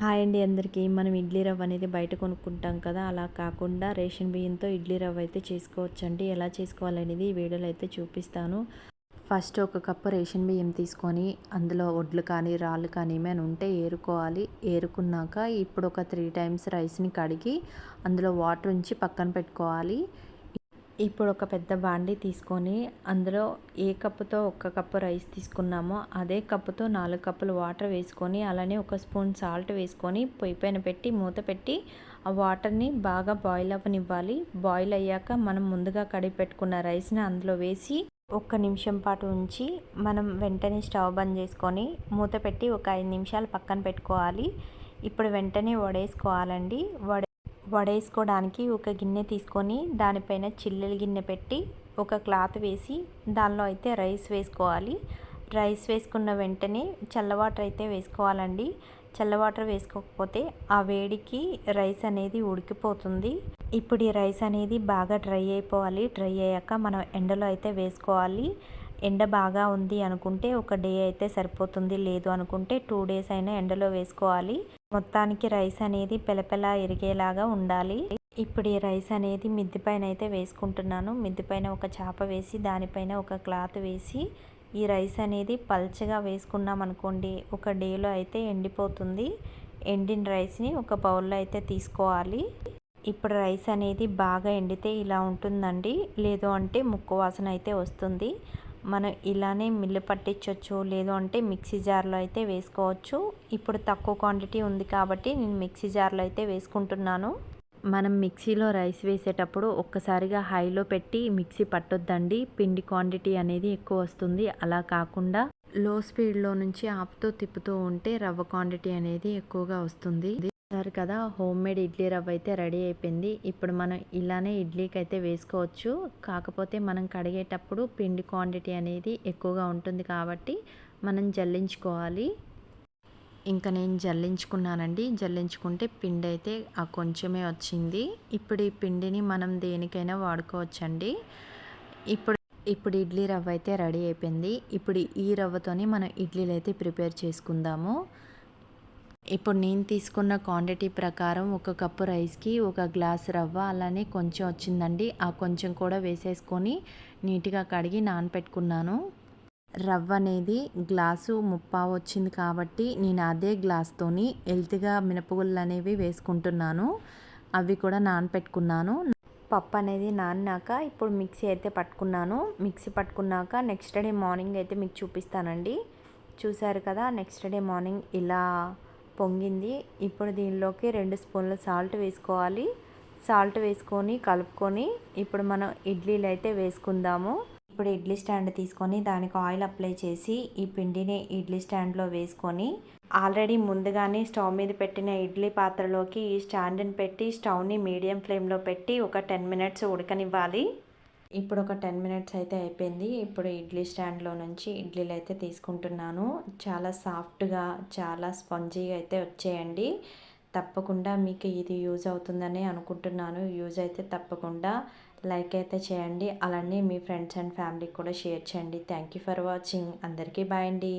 Hi అండి అందరికీ. మనం ఇడ్లీ రవ్వ అనేది బయట కొనుక్కుంటాం కదా అలా కాకుండా రేషన్ బియ్యంతో ఇడ్లీ రవ్వ అయితే చేసుకోవచ్చండి. ఎలా చేసుకోవాలనేది ఈ వీడియోలో అయితే చూపిస్తాను. ఫస్ట్ ఒక కప్పు రేషన్ బియ్యం తీసుకొని అందులో వడ్లు కానీ రాళ్ళు కానీ ఏమైనా ఉంటే ఏరుకోవాలి. ఏరుకున్నాక ఇప్పుడు ఒక త్రీ టైమ్స్ రైస్ని కడిగి అందులో వాటర్ ఉంచి పక్కన పెట్టుకోవాలి. ఇప్పుడు ఒక పెద్ద బాండి తీసుకొని అందులో ఏ కప్పుతో ఒక్క కప్పు రైస్ తీసుకున్నామో అదే కప్పుతో నాలుగు కప్పులు వాటర్ వేసుకొని అలానే ఒక స్పూన్ సాల్ట్ వేసుకొని పొయ్యి పైన పెట్టి మూత పెట్టి ఆ వాటర్ని బాగా బాయిల్ అవ్వనివ్వాలి. బాయిల్ అయ్యాక మనం ముందుగా కడిగి పెట్టుకున్న రైస్ని అందులో వేసి ఒక్క నిమిషం పాటు ఉంచి మనం వెంటనే స్టవ్ బంద్ చేసుకొని మూత పెట్టి ఒక ఐదు నిమిషాలు పక్కన పెట్టుకోవాలి. ఇప్పుడు వెంటనే వడేసుకోవాలండి. వడ వడేసుకోవడానికి ఒక గిన్నె తీసుకొని దానిపైన చిల్లెల గిన్నె పెట్టి ఒక క్లాత్ వేసి దానిలో అయితే రైస్ వేసుకోవాలి. రైస్ వేసుకున్న వెంటనే చల్ల వాటర్ అయితే వేసుకోవాలండి. చల్ల వాటర్ వేసుకోకపోతే ఆ వేడికి రైస్ అనేది ఉడికిపోతుంది. ఇప్పుడు ఈ రైస్ అనేది బాగా డ్రై అయిపోవాలి. డ్రై అయ్యాక మనం ఎండలో అయితే వేసుకోవాలి. ఎండ బాగా ఉంది అనుకుంటే ఒక డే అయితే సరిపోతుంది. లేదు అనుకుంటే టూ డేస్ అయినా ఎండలో వేసుకోవాలి. మొత్తానికి రైస్ అనేది పెలపెల ఇరిగేలాగా ఉండాలి. ఇప్పుడు ఈ రైస్ అనేది మిద్ది పైన అయితే వేసుకుంటున్నాను. మిద్ది పైన ఒక చేప వేసి దానిపైన ఒక క్లాత్ వేసి ఈ రైస్ అనేది పల్చగా వేసుకున్నాం అనుకోండి ఒక డేలో అయితే ఎండిపోతుంది. ఎండిన రైస్ని ఒక బౌల్లో అయితే తీసుకోవాలి. ఇప్పుడు రైస్ అనేది బాగా ఎండితే ఇలా ఉంటుందండి. లేదు అంటే ముక్కు వాసన అయితే వస్తుంది. మనం ఇలానే మిల్లు పట్టించవచ్చు లేదు అంటే మిక్సీ జార్లో అయితే వేసుకోవచ్చు. ఇప్పుడు తక్కువ క్వాంటిటీ ఉంది కాబట్టి నేను మిక్సీ జార్లో అయితే వేసుకుంటున్నాను. మనం మిక్సీలో రైస్ వేసేటప్పుడు ఒక్కసారిగా హైలో పెట్టి మిక్సీ పట్టొద్దండి. పిండి క్వాంటిటీ అనేది ఎక్కువ వస్తుంది. అలా కాకుండా లో స్పీడ్లో నుంచి ఆపుతూ తిప్పుతూ ఉంటే రవ్వ క్వాంటిటీ అనేది ఎక్కువగా వస్తుంది. చూసారు కదా హోమ్ మేడ్ ఇడ్లీ రవ్వ అయితే రెడీ అయిపోయింది. ఇప్పుడు మనం ఇలానే ఇడ్లీకి అయితే వేసుకోవచ్చు. కాకపోతే మనం కడిగేటప్పుడు పిండి క్వాంటిటీ అనేది ఎక్కువగా ఉంటుంది కాబట్టి మనం జల్లించుకోవాలి. ఇంకా నేను జల్లించుకున్నానండి. జల్లించుకుంటే పిండి అయితే ఆ కొంచెమే వచ్చింది. ఇప్పుడు ఈ పిండిని మనం దేనికైనా వాడుకోవచ్చండి. ఇప్పుడు ఇప్పుడు ఇడ్లీ రవ్వ అయితే రెడీ అయిపోయింది. ఇప్పుడు ఈ రవ్వతోనే మనం ఇడ్లీలు అయితే ప్రిపేర్ చేసుకుందాము. ఇప్పుడు నేను తీసుకున్న క్వాంటిటీ ప్రకారం ఒక కప్పు రైస్కి ఒక గ్లాస్ రవ్వ అలానే కొంచెం వచ్చిందండి. ఆ కొంచెం కూడా వేసేసుకొని నీట్గా కడిగి నానపెట్టుకున్నాను. రవ్వ అనేది గ్లాసు ముప్పావు వచ్చింది కాబట్టి నేను అదే గ్లాస్తోని హెల్త్గా మినపగుళ్ళు అనేవి వేసుకుంటున్నాను. అవి కూడా నానపెట్టుకున్నాను. పప్పు అనేది నాన్నాక ఇప్పుడు మిక్సీ అయితే పట్టుకున్నాను. మిక్సీ పట్టుకున్నాక నెక్స్ట్ డే మార్నింగ్ అయితే మీకు చూపిస్తానండి. చూసారు కదా నెక్స్ట్ డే మార్నింగ్ ఇలా పొంగింది. ఇప్పుడు దీనిలోకి రెండు స్పూన్ల సాల్ట్ వేసుకోవాలి. సాల్ట్ వేసుకొని కలుపుకొని ఇప్పుడు మనం ఇడ్లీలు అయితే వేసుకుందాము. ఇప్పుడు ఇడ్లీ స్టాండ్ తీసుకొని దానికి ఆయిల్ అప్లై చేసి ఈ పిండిని ఇడ్లీ స్టాండ్లో వేసుకొని ఆల్రెడీ ముందుగానే స్టవ్ మీద పెట్టిన ఇడ్లీ పాత్రలోకి ఈ స్టాండ్ని పెట్టి స్టవ్ని మీడియం ఫ్లేమ్లో పెట్టి ఒక టెన్ మినిట్స్ ఉడకనివ్వాలి. ఇప్పుడు ఒక టెన్ మినిట్స్ అయితే అయిపోయింది. ఇప్పుడు ఇడ్లీ స్టాండ్లో నుంచి ఇడ్లీలు అయితే తీసుకుంటున్నాను. చాలా సాఫ్ట్గా చాలా స్పంజీగా అయితే వచ్చేయండి. తప్పకుండా మీకు ఇది యూజ్ అవుతుందని అనుకుంటున్నాను. యూజ్ అయితే తప్పకుండా లైక్ అయితే చేయండి. అలానే మీ ఫ్రెండ్స్ అండ్ ఫ్యామిలీకి కూడా షేర్ చేయండి. Thank you for watching. అందరికీ బాయ్ అండి.